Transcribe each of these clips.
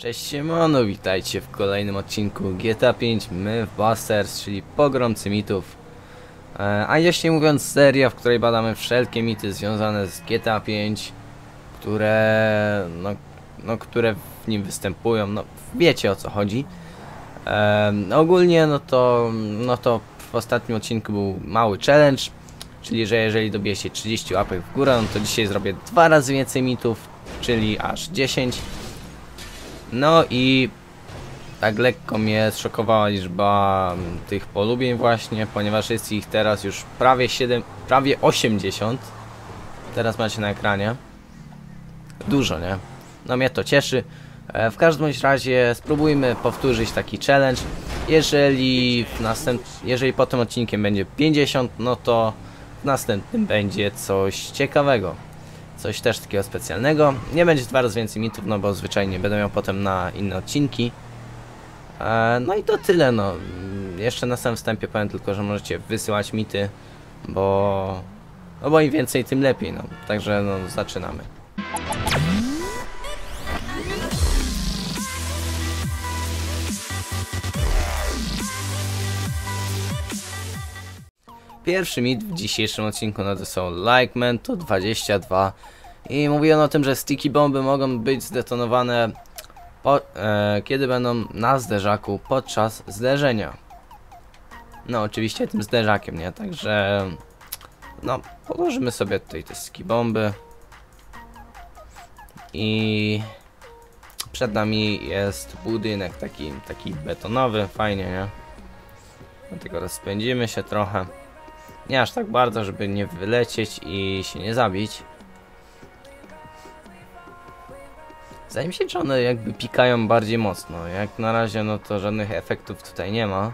Cześć siemano, witajcie w kolejnym odcinku GTA 5 My Busters, czyli pogromcy mitów. E, A jeśli mówiąc seria, w której badamy wszelkie mity związane z GTA 5 Które, no, no, które w nim występują, no wiecie o co chodzi. E, Ogólnie no to, no to w ostatnim odcinku był mały challenge Czyli, że jeżeli dobiję się 30 łapek w górę, no to dzisiaj zrobię dwa razy więcej mitów, czyli aż 10 no i tak lekko mnie zszokowała liczba mm, tych polubień właśnie, ponieważ jest ich teraz już prawie 7, prawie 80. Teraz macie na ekranie. Dużo, nie? No mnie to cieszy. E, W każdym razie spróbujmy powtórzyć taki challenge. Jeżeli w następ... jeżeli po tym odcinkiem będzie 50, no to w następnym będzie coś ciekawego coś też takiego specjalnego. Nie będzie dwa razy więcej mitów, no bo zwyczajnie będę miał potem na inne odcinki. E, no i to tyle, no. Jeszcze na samym wstępie powiem tylko, że możecie wysyłać mity, bo... No bo im więcej, tym lepiej, no. Także, no, zaczynamy. Pierwszy mit w dzisiejszym odcinku no to są Likeman to 22 i mówiono o tym, że sticky bomby mogą być zdetonowane po, e, kiedy będą na zderzaku podczas zderzenia. No oczywiście tym zderzakiem, nie? Także no położymy sobie tutaj te sticky bomby i przed nami jest budynek taki, taki betonowy, fajnie, nie? Dlatego rozpędzimy się trochę. Nie aż tak bardzo, żeby nie wylecieć i się nie zabić. Zdaje mi się, że one jakby pikają bardziej mocno. Jak na razie, no to żadnych efektów tutaj nie ma.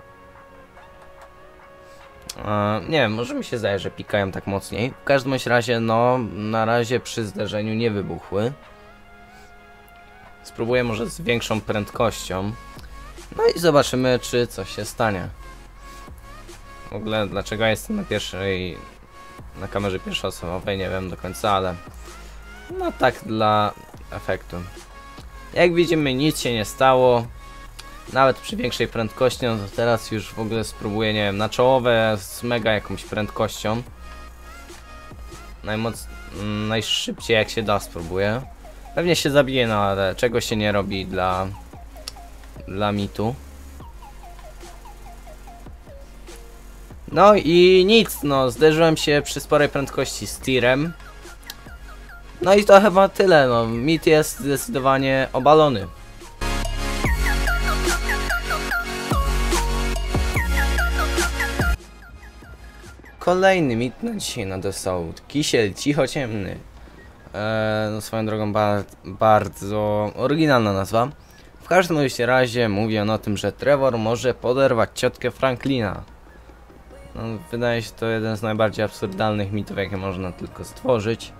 E, nie wiem, może mi się zdaje, że pikają tak mocniej. W każdym razie, no, na razie przy zderzeniu nie wybuchły. Spróbuję może z większą prędkością. No i zobaczymy, czy coś się stanie. W ogóle dlaczego ja jestem na pierwszej na kamerze pierwszoosobowej, nie wiem do końca, ale no tak dla efektu. Jak widzimy nic się nie stało. Nawet przy większej prędkości, no to teraz już w ogóle spróbuję, nie wiem, na czołowe z mega jakąś prędkością. Najmoc... mm, najszybciej jak się da spróbuję. Pewnie się zabiję, no ale czego się nie robi dla... dla mitu. No i nic, no, zderzyłem się przy sporej prędkości z tirem. No i to chyba tyle, no, mit jest zdecydowanie obalony. Kolejny mit na dzisiaj nadesłał Kisiel Cichociemny. Eee, no swoją drogą bar bardzo oryginalna nazwa. W każdym razie mówi on o tym, że Trevor może poderwać ciotkę Franklina. No, wydaje się to jeden z najbardziej absurdalnych mitów, jakie można tylko stworzyć.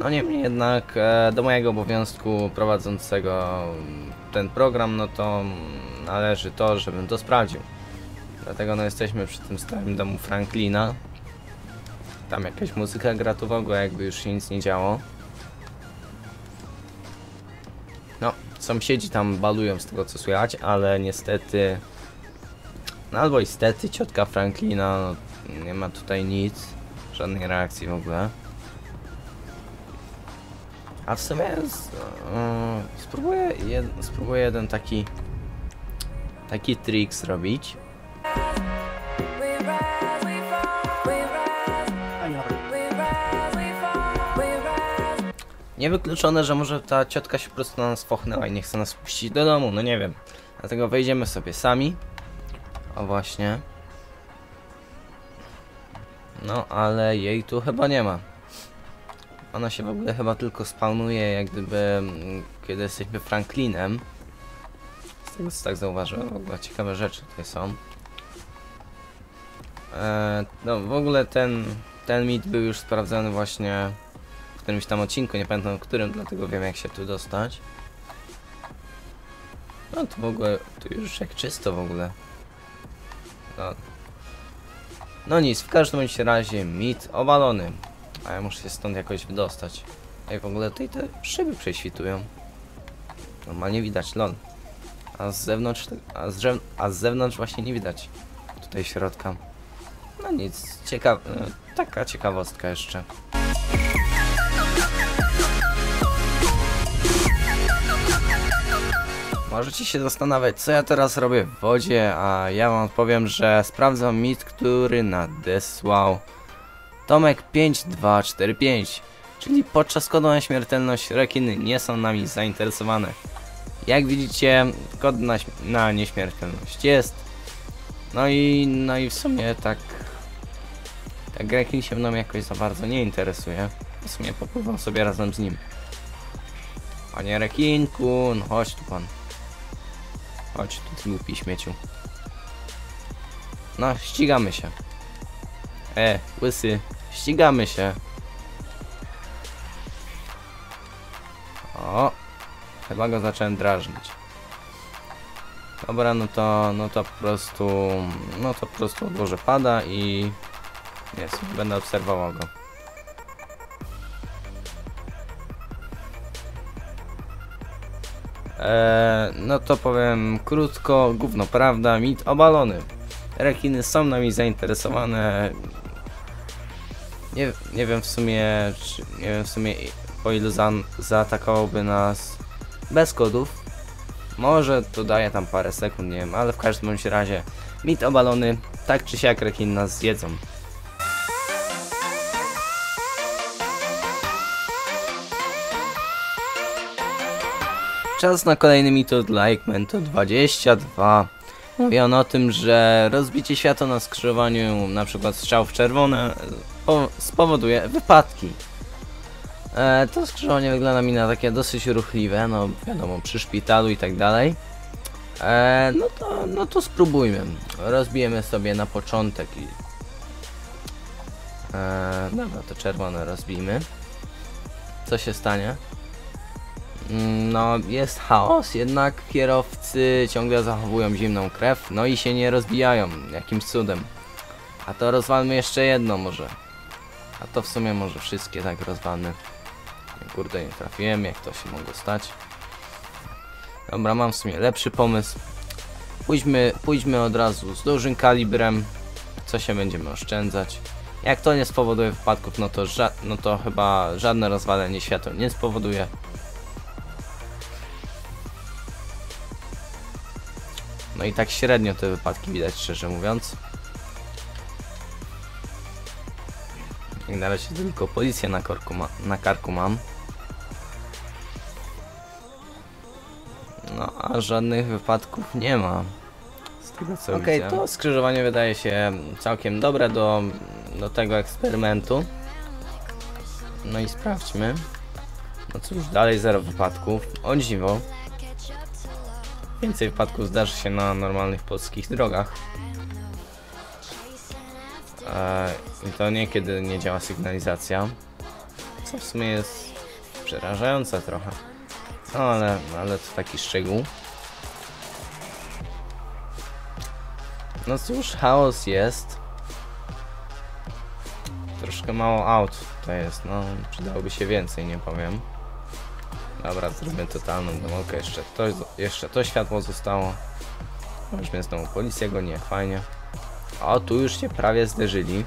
No niemniej jednak e, do mojego obowiązku prowadzącego ten program, no to należy to, żebym to sprawdził. Dlatego no jesteśmy przy tym stałym domu Franklina. Tam jakaś muzyka gra tu w ogóle, jakby już się nic nie działo. No, sąsiedzi tam balują z tego co słychać, ale niestety no albo niestety ciotka Franklina no, nie ma tutaj nic, żadnej reakcji w ogóle. A w sumie z, e, spróbuję, jed, spróbuję jeden taki taki trik zrobić. Niewykluczone, że może ta ciotka się po prostu na nas pochnęła i nie chce nas puścić do domu, no nie wiem. Dlatego wejdziemy sobie sami. O właśnie. No, ale jej tu chyba nie ma. Ona się w ogóle chyba tylko spawnuje jak gdyby mm, kiedy jesteśmy Franklinem. Z tego co tak zauważyłem, w ogóle ciekawe rzeczy tutaj są. Eee, no w ogóle ten, ten mit był już sprawdzony właśnie w którymś tam odcinku, nie pamiętam w którym, dlatego wiem jak się tu dostać. No to w ogóle, tu już jak czysto w ogóle. No. no nic, w każdym razie mit obalony. A ja muszę się stąd jakoś wydostać. Ej, w ogóle tutaj te szyby prześwitują. Normalnie widać, lol. A z zewnątrz, a z, a z zewnątrz właśnie nie widać. Tutaj środka. No nic, ciekawe, taka ciekawostka jeszcze. Możecie się zastanawiać, co ja teraz robię w wodzie, a ja wam odpowiem, że sprawdzam mit, który nadesłał Tomek 5245, czyli podczas kodu na śmiertelność rekiny nie są nami zainteresowane. Jak widzicie, kod na, na nieśmiertelność jest. No i, no i w sumie tak, tak rekin się mną jakoś za bardzo nie interesuje. W sumie popływam sobie razem z nim. Panie rekinku, no chodź tu pan. Chodź tu, głupi śmieciu. No, ścigamy się. E, łysy, ścigamy się. O, chyba go zacząłem drażnić. Dobra, no to, no to po prostu, no to po prostu odłożę pada i jest, będę obserwował go. Eee, no to powiem krótko, gówno prawda, mit obalony. Rekiny są nami zainteresowane. Nie, nie wiem w sumie, czy, nie wiem w sumie o ile za, zaatakowałby nas bez kodów. Może to daje tam parę sekund, nie wiem, ale w każdym razie mit obalony, tak czy siak rekiny nas zjedzą. Czas na kolejny mit od Likeman to 22. Mówi on o tym, że rozbicie światła na skrzyżowaniu, przykład strzał w czerwone, po- spowoduje wypadki. E, to skrzyżowanie wygląda mi na takie dosyć ruchliwe, no wiadomo, przy szpitalu i tak dalej. E, no, to, no to spróbujmy. Rozbijemy sobie na początek i... E, dobra, to czerwone rozbijmy. Co się stanie? Mm, No, jest chaos, jednak kierowcy ciągle zachowują zimną krew, no i się nie rozbijają, jakimś cudem. A to rozwalmy jeszcze jedno może. A to w sumie może wszystkie tak rozwalmy. Kurde, nie trafiłem, jak to się mogło stać. Dobra, mam w sumie lepszy pomysł. Pójdźmy, pójdźmy od razu z dużym kalibrem, co się będziemy oszczędzać. Jak to nie spowoduje wypadków, no to, no to chyba żadne rozwalenie światła nie spowoduje. No i tak średnio te wypadki widać, szczerze mówiąc. Jak na razie tylko policję na, korku ma na karku mam. No, a żadnych wypadków nie ma. Z tego co Okej, widzę. to skrzyżowanie wydaje się całkiem dobre do, do tego eksperymentu. No i sprawdźmy. No cóż, dalej zero wypadków. O dziwo. Więcej wypadków zdarzy się na normalnych polskich drogach. Eee, I to nie kiedy nie działa sygnalizacja. Co w sumie jest przerażające trochę. No ale, ale to taki szczegół. No cóż, chaos jest. Troszkę mało aut to jest, no przydałoby się więcej, nie powiem. Dobra, zrobimy totalną demolkę, jeszcze to, jeszcze to światło zostało. Weźmy znowu policję, go nie, fajnie. O, tu już się prawie zderzyli.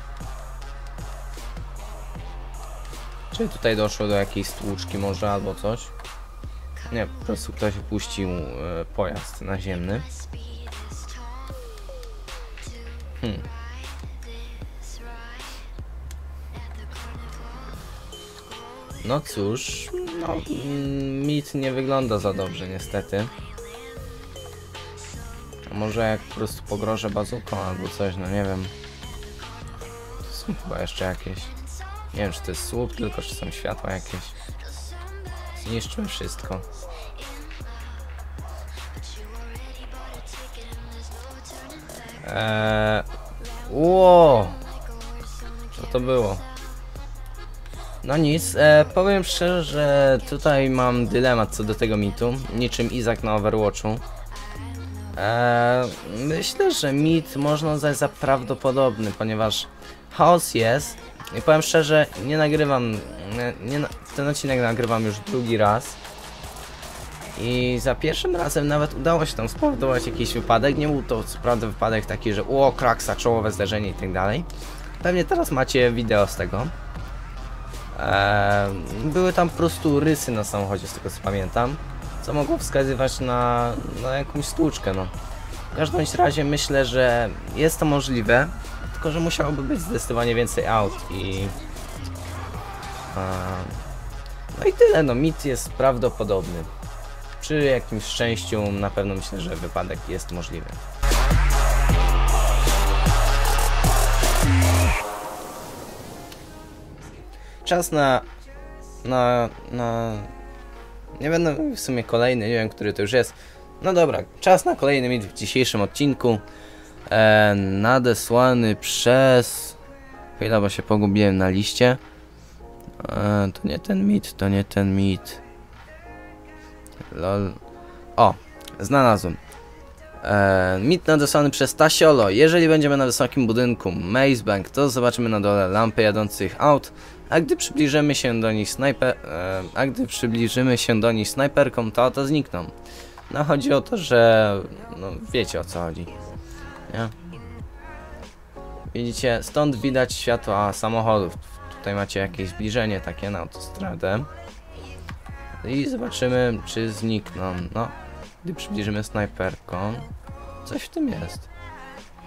Czy tutaj doszło do jakiejś stłuczki może albo coś? Nie, po prostu ktoś puścił e, pojazd naziemny. Hmm. No cóż, no, mit nie wygląda za dobrze niestety. A może jak po prostu pogrożę bazuką albo coś, no nie wiem. To są chyba jeszcze jakieś... Nie wiem czy to jest słup tylko, czy są światła jakieś. Zniszczymy wszystko. Eee... Ło! Co to było? No nic, e, powiem szczerze, że tutaj mam dylemat co do tego mitu, niczym Izak na Overwatchu. E, myślę, że mit można uznać za prawdopodobny, ponieważ chaos jest i powiem szczerze, nie nagrywam, nie, nie, ten odcinek nagrywam już drugi raz. I za pierwszym razem nawet udało się tam spowodować jakiś wypadek. Nie był to co prawda wypadek taki, że o, kraksa, czołowe zderzenie i tak dalej. Pewnie teraz macie wideo z tego. Eee, były tam po prostu rysy na samochodzie, z tego co pamiętam. Co mogło wskazywać na, na jakąś stłuczkę, no. W każdym razie myślę, że jest to możliwe, tylko że musiałoby być zdecydowanie więcej aut i... No i tyle, no mit jest prawdopodobny. Przy jakimś szczęściu na pewno myślę, że wypadek jest możliwy. Czas na... na... na... Nie będę w sumie kolejny, nie wiem, który to już jest. No dobra, czas na kolejny mit w dzisiejszym odcinku. E, nadesłany przez... Chwila, bo się pogubiłem na liście. E, to nie ten mit, to nie ten mit. Lol. O, znalazłem. E, mit nadesłany przez Tasiolo. Jeżeli będziemy na wysokim budynku Maze Bank, to zobaczymy na dole lampy jadących aut, a gdy przybliżymy się do nich snajper... E, a gdy przybliżymy się do nich snajperką, to auta znikną. No chodzi o to, że... no wiecie o co chodzi. Nie? Widzicie, stąd widać światła samochodów. Tutaj macie jakieś zbliżenie takie na autostradę. I zobaczymy, czy znikną. No, gdy przybliżymy snajperką, coś w tym jest.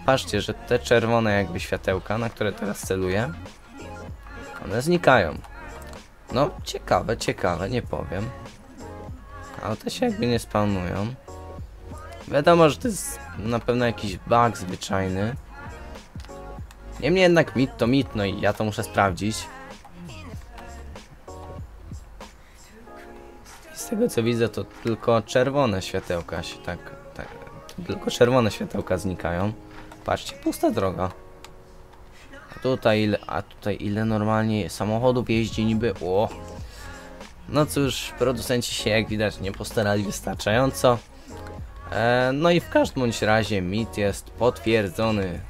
Patrzcie, że te czerwone jakby światełka, na które teraz celuję, one znikają. No, ciekawe, ciekawe, nie powiem. Ale te się jakby nie spawnują. Wiadomo, że to jest na pewno jakiś bug zwyczajny. Niemniej jednak mit to mit, no i ja to muszę sprawdzić. Z tego co widzę, to tylko czerwone światełka się tak, tak, tylko czerwone światełka znikają. Patrzcie, pusta droga. A tutaj ile, a tutaj ile normalnie samochodów jeździ niby, o. No cóż, producenci się jak widać nie postarali wystarczająco. E, no i w każdym bądź razie mit jest potwierdzony.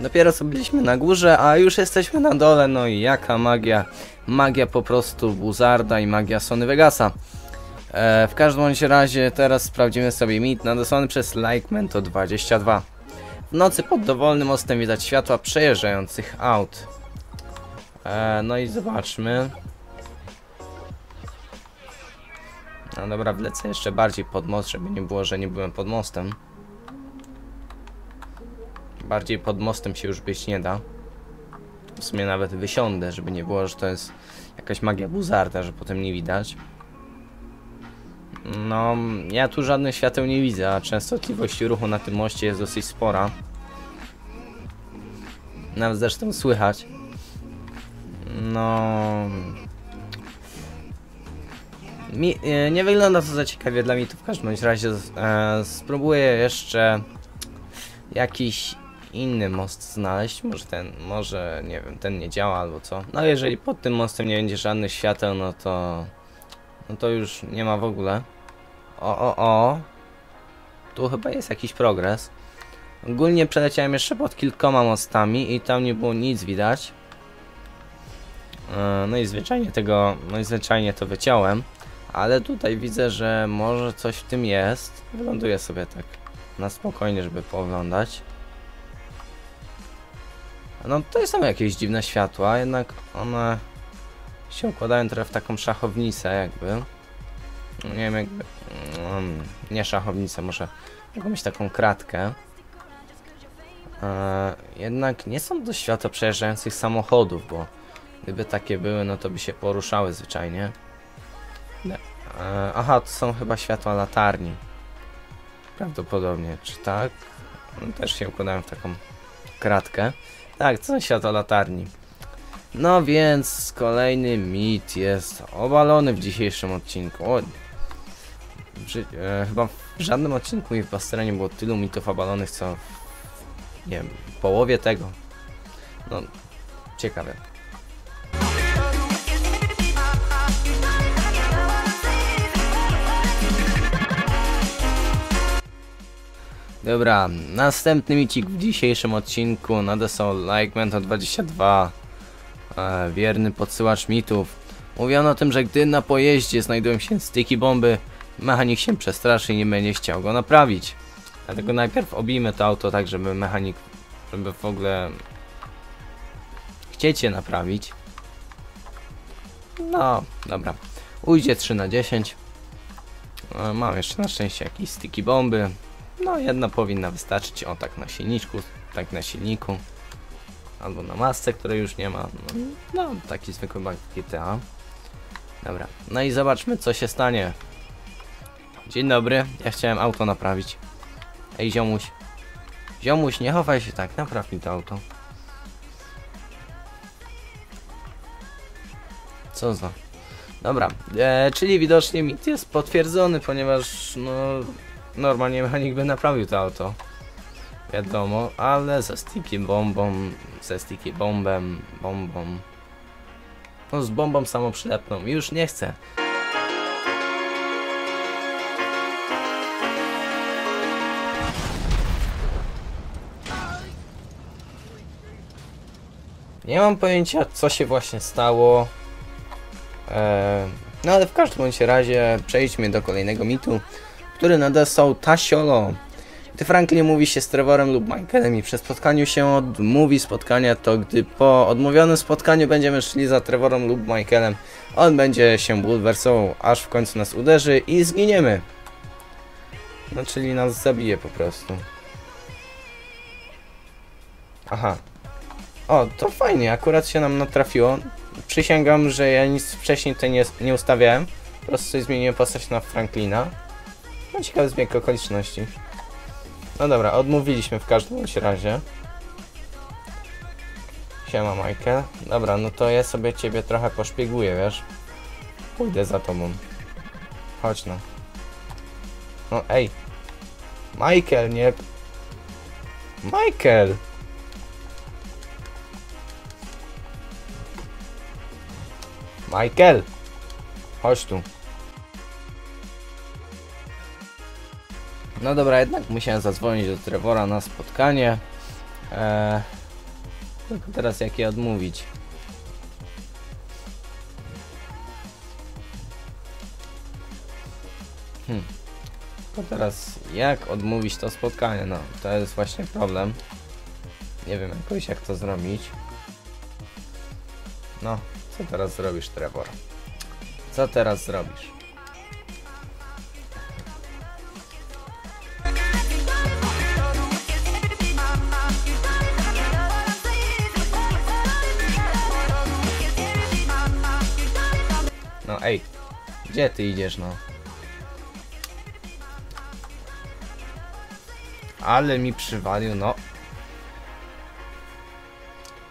Dopiero co byliśmy na górze, a już jesteśmy na dole, no i jaka magia. Magia po prostu Buzarda i magia Sony Vegasa. E, w każdym bądź razie teraz sprawdzimy sobie mit nadesłany przez Likemento 22. W nocy pod dowolnym mostem widać światła przejeżdżających aut. E, no i zobaczmy. No dobra, wlecę jeszcze bardziej pod most, żeby nie było, że nie byłem pod mostem. Bardziej pod mostem się już być nie da. W sumie nawet wysiądę, żeby nie było, że to jest jakaś magia buzarda, że potem nie widać. No, ja tu żadnych świateł nie widzę, a częstotliwość ruchu na tym moście jest dosyć spora. Nawet zresztą słychać. No... Mi, e, nie wygląda to za ciekawie dla mnie, to w każdym razie e, spróbuję jeszcze jakiś inny most znaleźć, może ten, może nie wiem, ten nie działa albo co. No jeżeli pod tym mostem nie będzie żadnych świateł, no to no to już nie ma w ogóle. O, o, o. Tu chyba jest jakiś progres. Ogólnie przeleciałem jeszcze pod kilkoma mostami i tam nie było nic widać. E, no i zwyczajnie tego, no i zwyczajnie to wyciąłem. Ale tutaj widzę, że może coś w tym jest. Wyląduję sobie tak na spokojnie, żeby pooglądać. No tutaj są jakieś dziwne światła, jednak one się układają trochę w taką szachownicę jakby. Nie wiem jakby... Um, nie szachownicę, może jakąś taką kratkę. E, jednak nie są to światła przejeżdżających samochodów, bo gdyby takie były, no to by się poruszały zwyczajnie. E, aha, to są chyba światła latarni. Prawdopodobnie, czy tak? No, też się układają w taką kratkę. Tak, to są światła latarni. No więc kolejny mit jest obalony w dzisiejszym odcinku. O, e, chyba w żadnym odcinku i w Bastera nie było tylu mitów obalonych, co w, nie wiem, połowie tego. No, ciekawe. Dobra, następny micik w dzisiejszym odcinku nadesłał LikeMento22 e, Wierny podsyłacz mitów. Mówiono o tym, że gdy na pojeździe znajdują się styki bomby Mechanik się przestraszy i nie będzie chciał go naprawić. Dlatego najpierw obijmy to auto tak, żeby mechanik, żeby w ogóle chcieć je naprawić. No, dobra. Ujdzie 3 na 10 E, Mam jeszcze na szczęście jakieś styki bomby no jedna powinna wystarczyć, o tak na silniczku, tak na silniku. Albo na masce, której już nie ma. No, no taki zwykły bug GTA. Dobra, no i zobaczmy co się stanie. Dzień dobry, ja chciałem auto naprawić. Ej ziomuś. Ziomuś, nie chowaj się tak, napraw mi to auto. Co za... Dobra, e, czyli widocznie mit jest potwierdzony, ponieważ no normalnie mechanik by naprawił to auto. Wiadomo, ale ze sticky bombą, ze sticky bombem, bombą. No z bombą samoprzylepną, już nie chcę. Nie mam pojęcia co się właśnie stało. Eee, no ale w każdym razie przejdźmy do kolejnego mitu który nadesłał Tasiolo. Gdy Franklin mówi się z Trevorem lub Michaelem i przy spotkaniu się odmówi spotkania, to gdy po odmówionym spotkaniu będziemy szli za Trevorem lub Michaelem, on będzie się bulwersował, aż w końcu nas uderzy i zginiemy. No czyli nas zabije po prostu. Aha. O, to fajnie, akurat się nam natrafiło. Przysięgam, że ja nic wcześniej tutaj nie, nie ustawiałem. Po prostu zmieniłem postać na Franklina. No ciekawy zbieg okoliczności. No dobra, odmówiliśmy w każdym razie. Siema Michael. Dobra, no to ja sobie ciebie trochę poszpieguję, wiesz? Pójdę za tobą. Chodź no. No ej. Michael, nie... Michael! Michael! Chodź tu. No dobra, jednak musiałem zadzwonić do Trevora na spotkanie. Eee, teraz jak je odmówić? Hmm. To teraz jak odmówić to spotkanie? No, to jest właśnie problem. Nie wiem jakoś jak to zrobić. No, co teraz zrobisz Trevor? Co teraz zrobisz? Ej, gdzie ty idziesz no? Ale mi przywalił, no.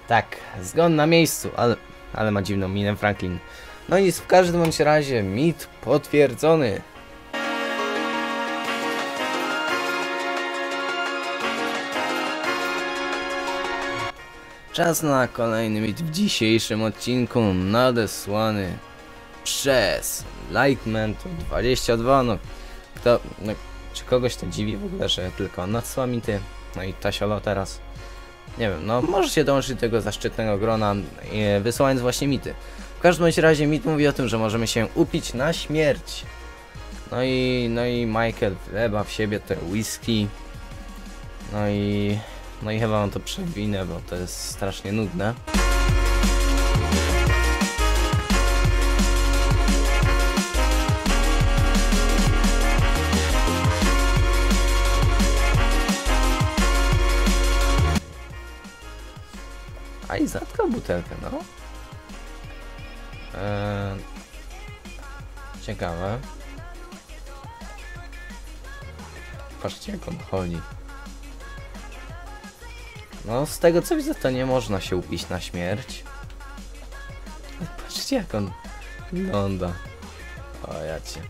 Tak, zgon na miejscu, ale, ale ma dziwną minę Franklin. No i w każdym razie mit potwierdzony. Czas na kolejny mit w dzisiejszym odcinku nadesłany przez Likeman22, no kto, no, czy kogoś to dziwi w ogóle, że tylko nadsyła mity, no i Tasiolo teraz, nie wiem, no możecie dołączyć do tego zaszczytnego grona, e, wysyłając właśnie mity. W każdym razie mit mówi o tym, że możemy się upić na śmierć. No i, no i Michael wlewa w siebie te whisky, no i, no i chyba on to przewinę, bo to jest strasznie nudne. A i zatkał butelkę, no. Eee, ciekawe. Patrzcie jak on chodzi. No z tego co widzę to nie można się upić na śmierć. Patrzcie jak on wygląda. O ja cię.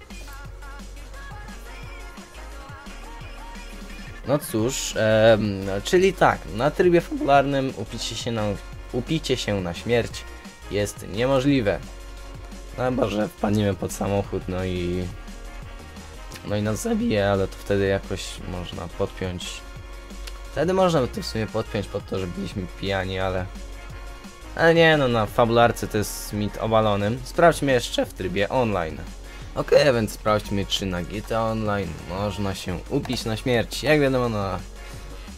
No cóż, em, czyli tak, na trybie fabularnym upicie się na, upicie się na śmierć jest niemożliwe. No chyba, że wpadniemy pod samochód, no i... no i nas zabije, ale to wtedy jakoś można podpiąć. Wtedy można by to w sumie podpiąć pod to, że byliśmy pijani, ale... Ale nie, no na fabularce to jest mit obalony. Sprawdźmy jeszcze w trybie online. Okej, więc sprawdźmy czy na GTA Online można się upić na śmierć. Jak wiadomo na,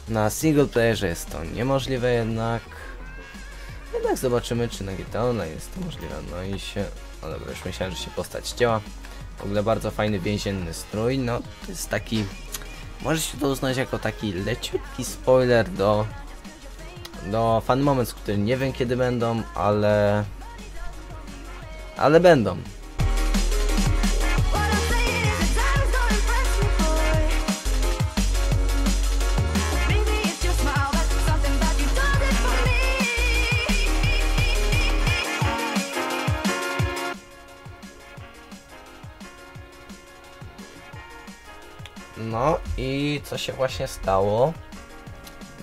na single playerze jest to niemożliwe jednak. Jednak zobaczymy czy na GTA jest to możliwe. No i się... No dobra, już myślałem, że się postać działa. W ogóle bardzo fajny więzienny strój. No to jest taki... Może się to uznać jako taki leciutki spoiler do... Do fan moments, które nie wiem kiedy będą, ale... Ale będą. I co się właśnie stało?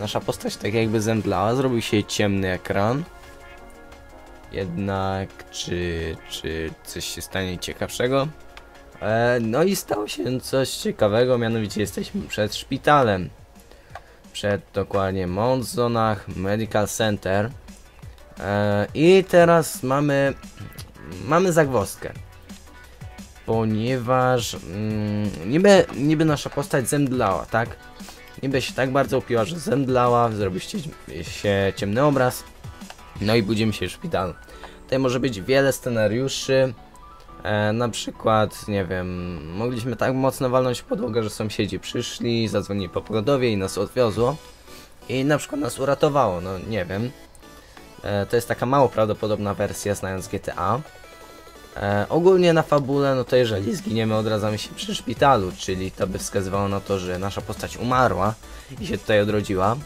Nasza postać tak jakby zemdlała, zrobił się ciemny ekran. Jednak czy, czy coś się stanie ciekawszego? E, no i stało się coś ciekawego, mianowicie jesteśmy przed szpitalem. Przed dokładnie Mount Zonach Medical Center. E, I teraz mamy, mamy zagwozdkę ponieważ mm, niby, niby nasza postać zemdlała, tak? Niby się tak bardzo upiła, że zemdlała, zrobiliście się ciemny obraz, no i budzimy się w szpitalu. Tutaj może być wiele scenariuszy, e, na przykład, nie wiem, mogliśmy tak mocno walnąć w podłogę, że sąsiedzi przyszli, zadzwonili po pogodowie i nas odwiozło i na przykład nas uratowało, no nie wiem. E, to jest taka mało prawdopodobna wersja, znając GTA. E, ogólnie na fabule, no to jeżeli zginiemy, odradzamy się przy szpitalu, czyli to by wskazywało na to, że nasza postać umarła i się tutaj odrodziła.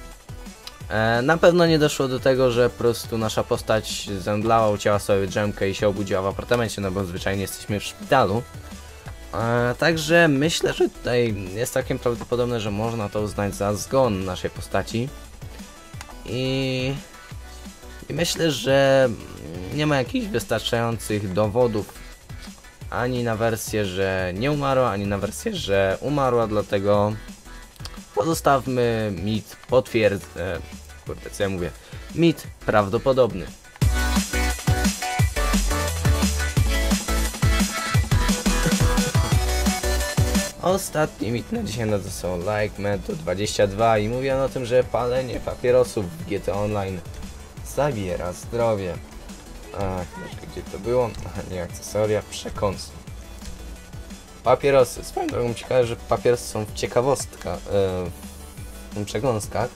E, na pewno nie doszło do tego, że po prostu nasza postać zemdlała, ucięła sobie drzemkę i się obudziła w apartamencie, no bo zwyczajnie jesteśmy w szpitalu. E, także myślę, że tutaj jest całkiem prawdopodobne, że można to uznać za zgon naszej postaci. I i myślę, że nie ma jakichś wystarczających dowodów ani na wersję, że nie umarła, ani na wersję, że umarła, dlatego pozostawmy mit potwierdz... E, kurde, co ja mówię? Mit prawdopodobny. Ostatni mit na dzisiaj no to są Like Method 22 i mówią o tym, że palenie papierosów w GT Online zabiera zdrowie. A, gdzie to było? Aha, nie akcesoria, przekąsy. Papierosy. Swoją drogą ciekawe, że papierosy są w ciekawostka, e, w przekąskach.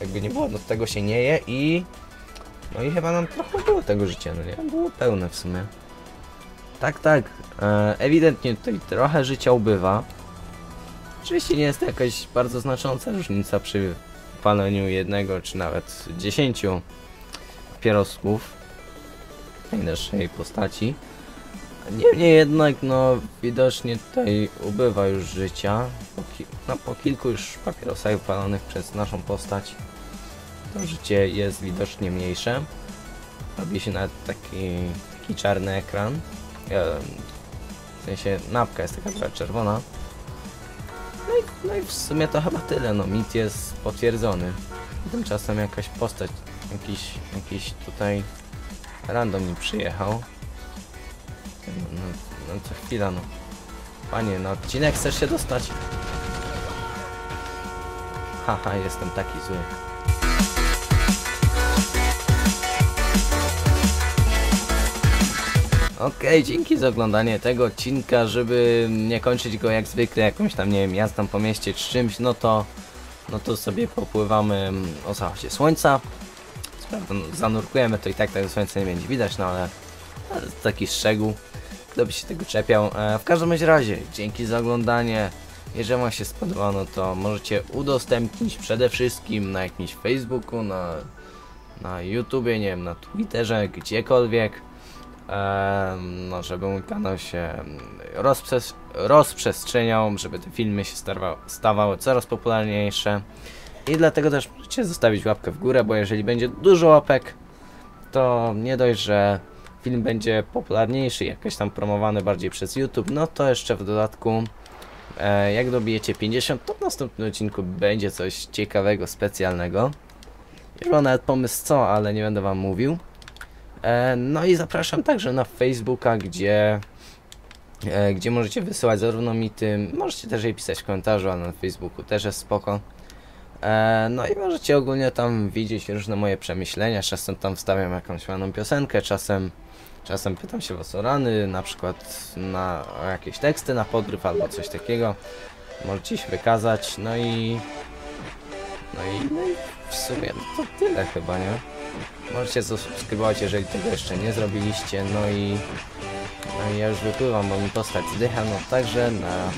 Jakby nie było, no tego się nie je i... No i chyba nam trochę było tego życia, no nie? Było pełne w sumie. Tak, tak. E, ewidentnie tutaj trochę życia ubywa. Oczywiście nie jest to jakaś bardzo znacząca różnica przy paleniu jednego czy nawet dziesięciu papierosków tej naszej postaci. Niemniej jednak, no widocznie tutaj ubywa już życia. Po, ki no, po kilku już papierosach wypalonych przez naszą postać to życie jest widocznie mniejsze. Robi się nawet taki, taki czarny ekran. W sensie napka jest taka czerwona. No i, no i w sumie to chyba tyle, no mit jest potwierdzony. Tymczasem jakaś postać, jakiś, jakiś tutaj random mi przyjechał. No, no, no co chwila no. Panie, na odcinek chcesz się dostać? Haha, jestem taki zły. Okej, dzięki za oglądanie tego odcinka, żeby nie kończyć go jak zwykle jakąś tam, nie wiem, jazdą po mieście czy czymś, no to no to sobie popływamy mm, o zachodzie słońca. Zanurkujemy, to i tak tego słońca nie będzie widać, no ale, taki szczegół, kto by się tego czepiał. E, w każdym razie, dzięki za oglądanie. Jeżeli Wam się spodobało, to możecie udostępnić przede wszystkim na jakimś Facebooku, na, na YouTubie, nie wiem, na Twitterze, gdziekolwiek. Em, no, żeby mój kanał się rozprzes rozprzestrzeniał, żeby te filmy się stawa stawały coraz popularniejsze. I dlatego też możecie zostawić łapkę w górę, bo jeżeli będzie dużo łapek, to nie dość, że film będzie popularniejszy, jakoś tam promowany bardziej przez YouTube, no to jeszcze w dodatku E, jak dobijecie 50, to w następnym odcinku będzie coś ciekawego, specjalnego. Już mam nawet pomysł co, ale nie będę wam mówił. E, no i zapraszam także na Facebooka, gdzie, e, gdzie możecie wysyłać zarówno mi tym, możecie też jej pisać w komentarzu, ale na Facebooku też jest spoko. E, no i możecie ogólnie tam widzieć różne moje przemyślenia, czasem tam wstawiam jakąś ładną piosenkę, czasem, czasem pytam się was o rany, na przykład na jakieś teksty na podryw albo coś takiego. Możecie się wykazać, no i... No i, no i w sumie to tyle chyba, nie? Możecie zasubskrybować, jeżeli tego jeszcze nie zrobiliście, no i... No i ja już wypływam, bo mi postać zdycha, no także na